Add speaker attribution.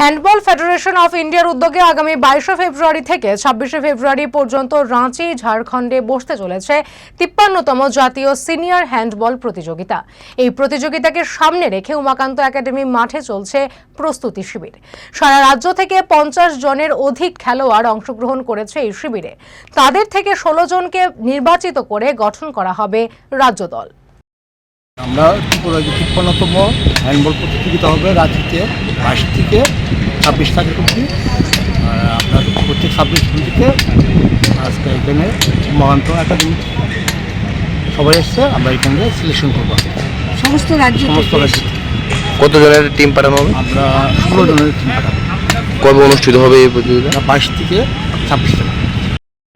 Speaker 1: Handball federation of ইন্ডিয়ার উদ্যোগে আগামী বাইশে ফেব্রুয়ারি থেকে ছাব্বিশে ফেব্রুয়ারি পর্যন্ত রাঁচি, ঝাড়খণ্ডে বসতে চলেছে তিপ্পান্নতম জাতীয় সিনিয়র হ্যান্ডবল প্রতিযোগিতা। এই প্রতিযোগিতাকে সামনে রেখে উমাকান্ত একাডেমি মাঠে চলছে প্রস্তুতি শিবির। সারা রাজ্য থেকে পঞ্চাশ জনের অধিক খেলোয়াড় অংশগ্রহণ করেছে এই শিবিরে। তাদের থেকে ষোলো জনকে নির্বাচিত করে গঠন করা হবে রাজ্য দল।
Speaker 2: আমরা ত্রিপুরা যে তিপ্পান্নতম হ্যান্ডবল প্রতিযোগিতা হবে রাঁচিতে বাইশ থেকে ছাব্বিশ তারিখ অবধি। আর আপনার প্রত্যেক ছাব্বিশ থেকে আজকে এখানে মহান্ত একাডেমি সবাই এসছে আমরা এখানে সিলেকশন করব।
Speaker 3: সমস্ত রাজ্য
Speaker 2: সমস্ত রাজ্যে
Speaker 4: কত জনের টিম পাঠানো হবে?
Speaker 2: আমরা ষোলো জনের টিম পাঠাবো।
Speaker 4: কবে অনুষ্ঠিত হবে এই প্রতিযোগিতা?
Speaker 2: বাইশ থেকে ছাব্বিশ তারিখ।